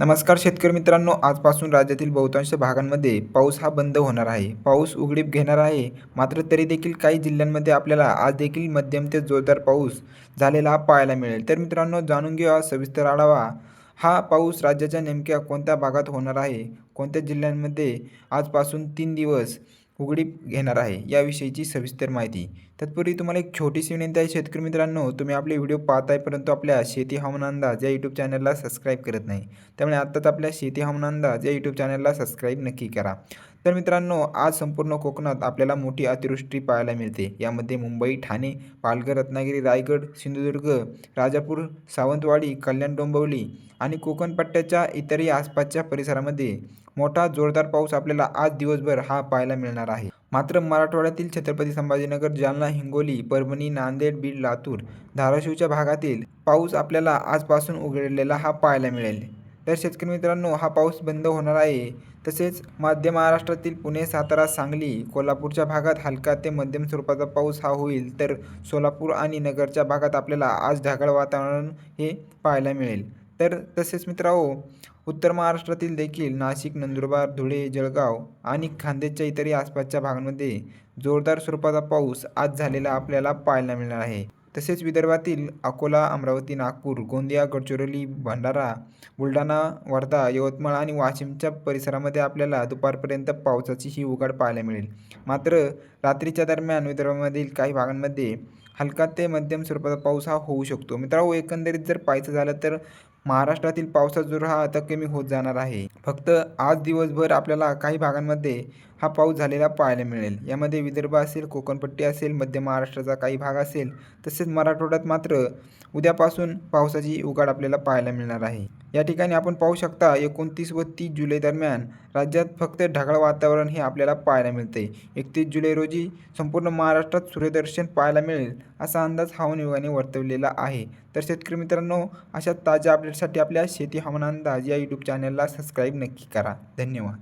नमस्कार शेतकरी मित्रांनो आजपासून राज्यातील बहुतांश भागांमध्ये पाऊस हा बंद होणार आहे. पाऊस उघडीप घेणार आहे. मात्र तरी देखील काही जिल्ह्यांमध्ये आपल्याला आज देखील मध्यम ते जोरदार पाऊस झालेला पाहायला मिळेल. तर मित्रांनो जाणून घेऊया सविस्तर आढावा. हा पाऊस राज्याच्या नेमक्या कोणत्या भागात होणार आहे? कोणत्या जिल्ह्यांमध्ये आजपासून तीन दिवस उघडी घेणार आहे याविषयीची सविस्तर माहिती. तत्पूर्वी तुम्हाला एक छोटीशी विनंती आहे शेतकरी मित्रांनो तुम्ही आपले व्हिडिओ पाहताय परंतु आपल्या शेती हवामान अंदाज या यूट्यूब चॅनलला सबस्क्राईब करत नाही. त्यामुळे आत्ताच आपल्या शेती हवामान अंदाज या यूट्यूब चॅनलला सबस्क्राईब नक्की करा. तर मित्रांनो आज संपूर्ण कोकणात आपल्याला मोठी अतिवृष्टी पाहायला मिळते. यामध्ये मुंबई ठाणे पालघर रत्नागिरी रायगड सिंधुदुर्ग राजापूर सावंतवाडी कल्याण डोंबिवली आणि कोकण पट्ट्याच्या इतरही आसपासच्या परिसरामध्ये मोठा जोरदार पाऊस आपल्याला आज दिवसभर हा पाहायला मिळणार आहे. मात्र मराठवाड्यातील छत्रपती संभाजीनगर जालना हिंगोली परभणी नांदेड बीड लातूर धाराशिवच्या भागातील पाऊस आपल्याला आजपासून उघडलेला हा पाहायला मिळेल. तर शेतकरी मित्रांनो हा पाऊस बंद होणार आहे. तसेच मध्य महाराष्ट्रातील पुणे सातारा सांगली कोल्हापूरच्या भागात हलका ते मध्यम स्वरूपाचा पाऊस हा होईल. तर सोलापूर आणि नगरच्या भागात आपल्याला आज ढगाळ वातावरण हे पाहायला मिळेल. तर तसेच मित्रांनो उत्तर महाराष्ट्रातील देखील नाशिक नंदुरबार धुळे जळगाव आणि खान्देशच्या इतरही आसपासच्या भागांमध्ये जोरदार स्वरूपाचा पाऊस आज झालेला आपल्याला पाहायला मिळणार आहे. तसेच विदर्भातील अकोला अमरावती नागपूर गोंदिया गडचिरोली भंडारा बुलढाणा वर्धा यवतमाळ आणि वाशिमच्या परिसरामध्ये आपल्याला दुपारपर्यंत पावसाची ही उघाड पाहायला मिळेल. मात्र रात्रीच्या दरम्यान विदर्भामधील काही भागांमध्ये हलका ते मध्यम स्वरूपाचा पाऊस हा होऊ शकतो. मित्रांनो एकंदरीत जर पाहायचं झालं तर महाराष्ट्रातील पावसाचा जोर हा आता कमी होत जाणार आहे. फक्त आज दिवसभर आपल्याला काही भागांमध्ये हा पाऊस झालेला पाहायला मिळेल. यामध्ये विदर्भ असेल कोकणपट्टी असेल मध्य महाराष्ट्राचा काही भाग असेल तसेच मराठवाड्यात मात्र उद्यापासून पावसाची उघाड आपल्याला पाहायला मिळणार आहे. या ठिकाणी आपण पाहू शकता एकोणतीस व तीस जुलै दरम्यान राज्यात फक्त ढगाळ वातावरण हे आपल्याला पाहायला मिळते एकतीस जुलै रोजी संपूर्ण महाराष्ट्रात सूर्यदर्शन पाहायला मिळेल असा अंदाज हवामान विभागाने वर्तवलेला आहे. तर शेतकरी मित्रांनो अशा ताज्या अपडेटसाठी आपल्या शेती हवामान अंदाज या यूट्यूब चॅनलला सबस्क्राईब नक्की करा. धन्यवाद.